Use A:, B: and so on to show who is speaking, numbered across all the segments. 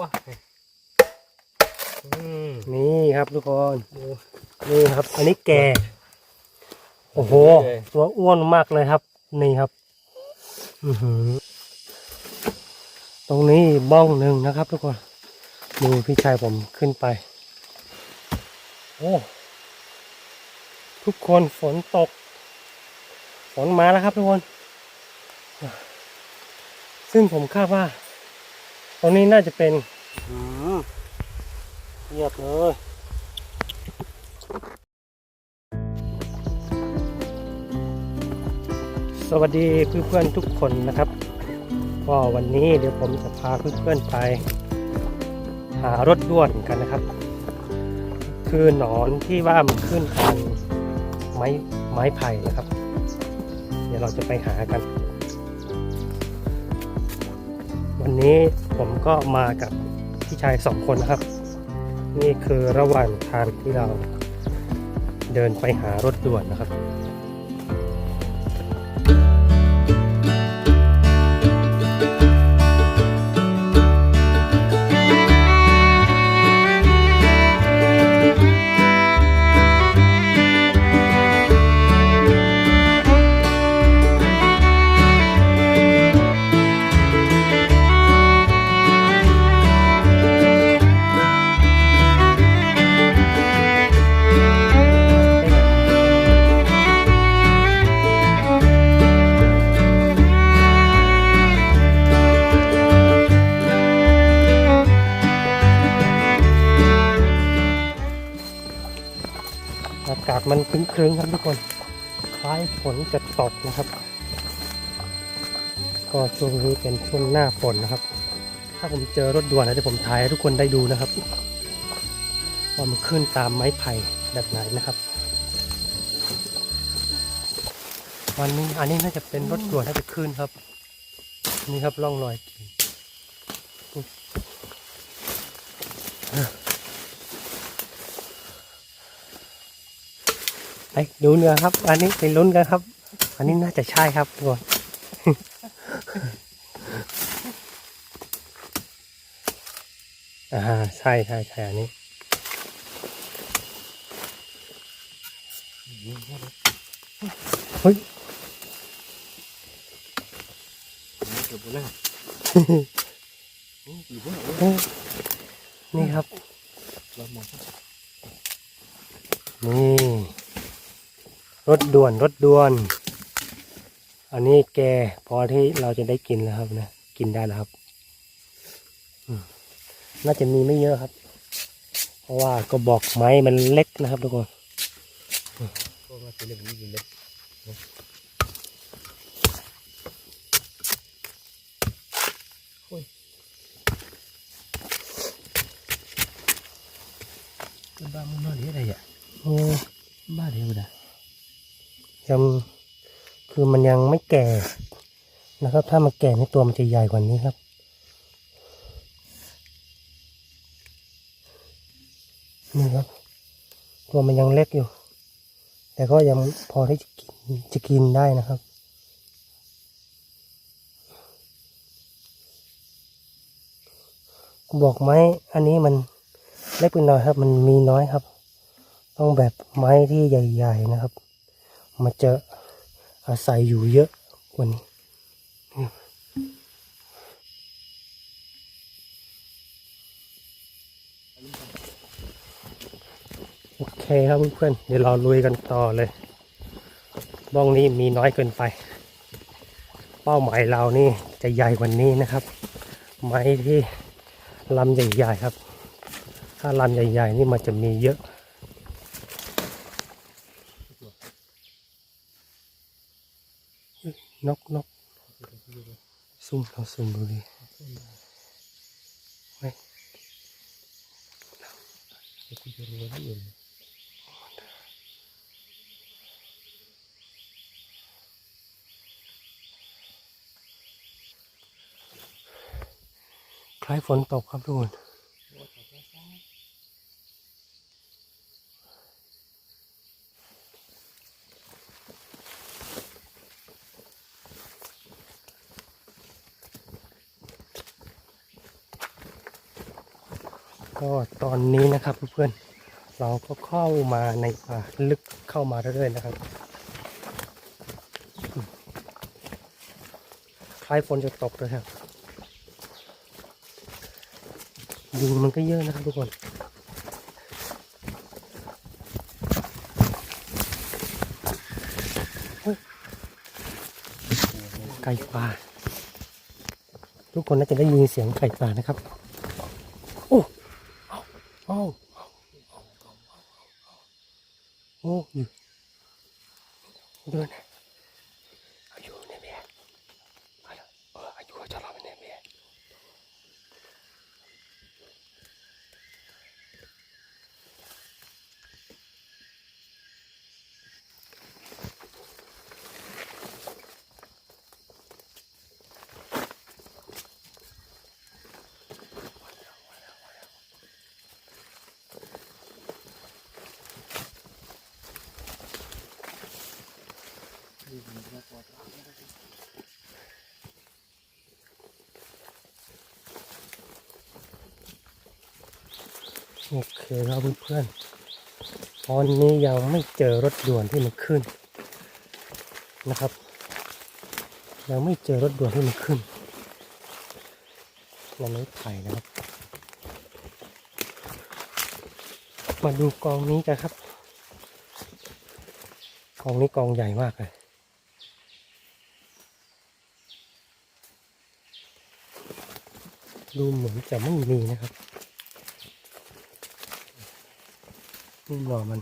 A: ว้าอืม
B: นี่ครับทุกคน
A: โอ้
B: นี่ครับ อันนี้แก่ โอ้โห
A: เลย
B: ตัวอ้วนมากเลยครับ นี่ครับอือหือตรงนี้บ้องหนึ่งนะครับทุกคนดูพี่ชายผมขึ้นไป โอ้ทุกคนฝนตก ฝนมาแล้วครับทุกคน ซึ่งผมคาดว่าต รงนี้น่าจะเป็นอืมเรียบเลยสวัสดีเพื่อนๆทุกคนนะครับ ก็วันนี้เดี๋ยวผมจะพาเพื่อนๆไปหารถด่วนกันนะครับ คือหนอนที่ว่ามันขึ้นทางไม้ไม้ไผ่นะครับ เดี๋ยวเราจะไปหากัน วันนี้ ผมก็มากับพี่ชายสองคนนะครับ นี่คือระหว่างทางที่เราเดินไปหารถด่วนนะครับ มันครึ้งๆครับทุกคน คล้ายฝนจะตกนะครับ ก็ช่วงนี้เป็นช่วงหน้าฝนนะครับ ถ้าผมเจอรถด่วนนะเดี๋ยวผมถ่ายให้ทุกคนได้ดูนะครับว่ามันขึ้นตามไม้ไผ่แบบไหนนะครับวันนี้อันนี้น่าจะเป็นรถด่วนน่าจะขึ้นครับ นี่ครับร่องรอย ไปดูเนื้อครับ อันนี้ไปลุ้นกันครับ อันนี้น่าจะใช่ครับทุกคนอ่าใช่ใช่ใช่อันนี้เฮ้ย
A: เกือบหมดแล้วโอ้อยู่บนหัว
B: โอ้นี่ครับนี่ รถด่วนรถด่วน อันนี้แกพอที่เราจะได้กินแล้วครับนะ กินได้แล้วครับอืมน่าจะมีไม่เยอะครับ เพราะว่าก็บอกไม้มันเล็กนะครับทุกคน
A: ก็มาเป็นเรื่องนี้จริงเลยบ้ามันนอนที่ไหนอะ
B: โอ้
A: บ้าเดียวนะ
B: ยังคือมันยังไม่แก่นะครับ ถ้ามันแก่ในตัวมันจะใหญ่กว่านี้ครับ นี่ครับ ตัวมันยังเล็กอยู่ แต่ก็ยังพอที่จะกินจะกินได้นะครับบอกไม้อันนี้มันเล็กไปหน่อยครับ มันมีน้อยครับ ต้องแบบไม้ที่ใหญ่ ๆ นะครับ มันจะอาศัยอยู่เยอะกว่านี้โอเคครับเพื่อนๆเดี๋ยวเราลุยกันต่อเลยบ้องนี้มีน้อยเกินไป เป้าหมายเรานี่จะใหญ่กว่านี้นะครับ ไม้ที่ลำใหญ่ๆครับ ถ้าลำใหญ่ๆนี่มันจะมีเยอะ นกนกซุ่มเราซุ่มดูดิไม่
A: คุณจะรู้ว่าอื่น
B: คล้ายฝนตกครับทุกคน ก็ตอ นะครับเพื่อนๆเราก็เข้ามาในป่าลึกเข้ามาเรื่อยๆนะครับคล้ายฝนจะตกเลยครับยุงมันก็เยอะนะครับทุกคนไก่ป่าทุกคนน่าจะได้ยินเสียงไก่ป่านะครับ โอ้เอาเอาเอาเอาเอาเอาโอ้อยู่ดูนะอายุเนี่ยเบียไปแล้วเอออายุเขาจะรอไปเนี่ยเบีย โอเคครับเพื่อนๆตอนนี้ยังไม่เจอรถด่วนที่มันขึ้นนะครับ ยังไม่เจอรถด่วนที่มันขึ้นยังไม่ไผ่นะครับ มาดูกองนี้กันครับ กองนี้กองใหญ่มากเลยดูเหมือนจะไม่มีนะครับ นี่หน่อมัน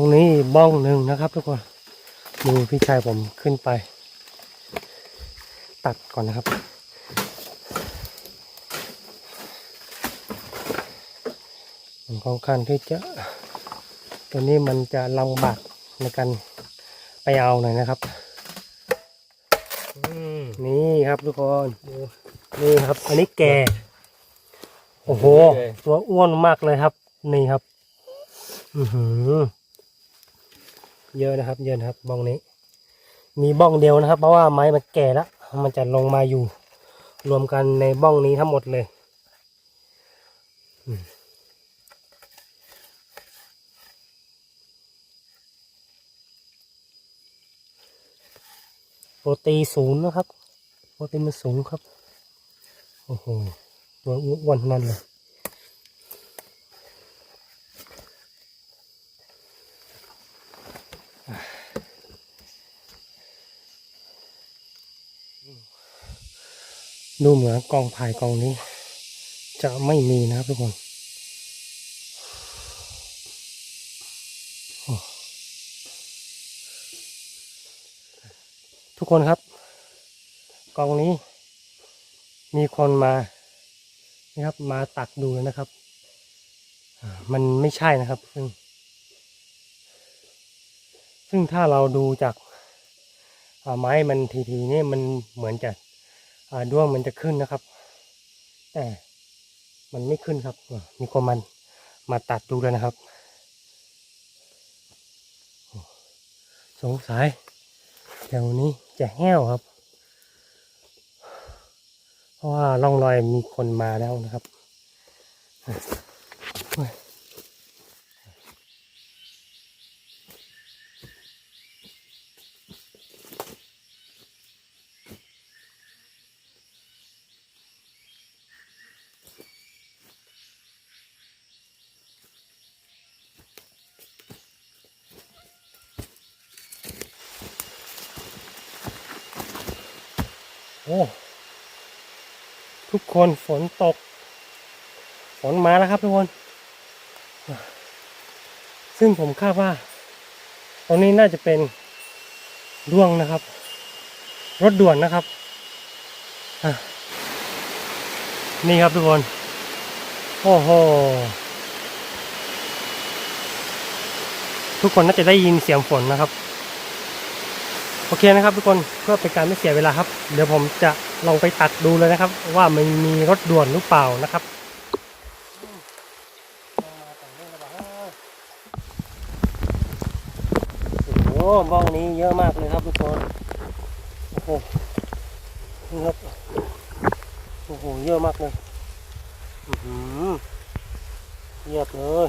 B: รงนี้บ้องหนึ่งนะครับทุกคนดูพี่ชายผมขึ้นไป ตัดก่อนนะครับ มันค่อนข้างที่จะ ตัวนี้มันจะลำบากในการไปเอาหน่อยนะครับนี่ครับทุกคนดูนี่ครับ อันนี้แก่ โอ้โห ตัวอ้วนมากเลยครับ นี่ครับ อือหือ เยอะนะครับ เยอะนะครับบ้องนี้ มีบ้องเดียวนะครับ เพราะว่าไม้มันแก่แล้วมันจะลงมาอยู่ รวมกันในบ้องนี้ทั้งหมดเลยโปรตีนศูนย์นะครับ โปรตีนมันสูงครับ โอ้โหตัวอ้วนนั่นเลย ดูเหมือนกองพายกองนี้ จะไม่มีนะครับทุกคนทุกคนครับ กองนี้ มีคนมานี่ครับ มาตักดูแล้วนะครับ มันไม่ใช่นะครับ ซึ่ง ซึ่งถ้าเราดูจากไม้มันทีๆนี่มันเหมือนจะ ด้วงมันจะขึ้นนะครับ แต่มันไม่ขึ้นครับ มีคนมันมาตัดดูแล้วนะครับ สงสัยแถวนี้จะแห้วครับ เพราะว่าร่องรอยมีคนมาแล้วนะครับ โอ้ทุกคนฝนตก ฝนมาแล้วครับทุกคน ซึ่งผมคาดว่าตรงนี้น่าจะเป็นร่วงนะครับ รถด่วนนะครับ นี่ครับทุกคน โอ้โห ทุกคนน่าจะได้ยินเสียงฝนนะครับ โอเคนะครับทุกคนเพื่อเป็นการไม่เสียเวลาครับ เดี๋ยวผมจะลองไปตัดดูเลยนะครับ ว่ามันมีรถด่วนหรือเปล่านะครับโอ้โหบ้องนี้เยอะมากเลยครับทุกคนโอ้โหนี่ครับโอ้โหเยอะมากเลยอือหือเยียบเลย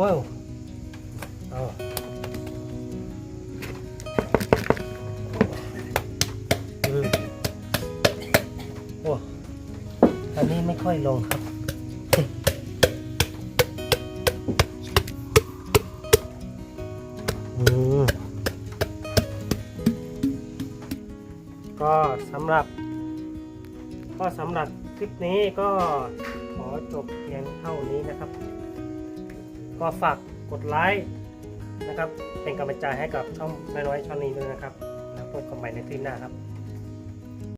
B: ว้าวเอาโอ้อันนี้ไม่ค่อยลงครับอืมก็สำหรับ ก็สำหรับคลิปนี้ก็ขอจบเพียงเท่านี้นะครับ ก็ฝากกดไลค์นะครับ เป็นกำลังใจให้กับช่องน้อยๆช่องนี้ด้วยนะครับ แล้วพบกันใหม่ในคลิปหน้าครับ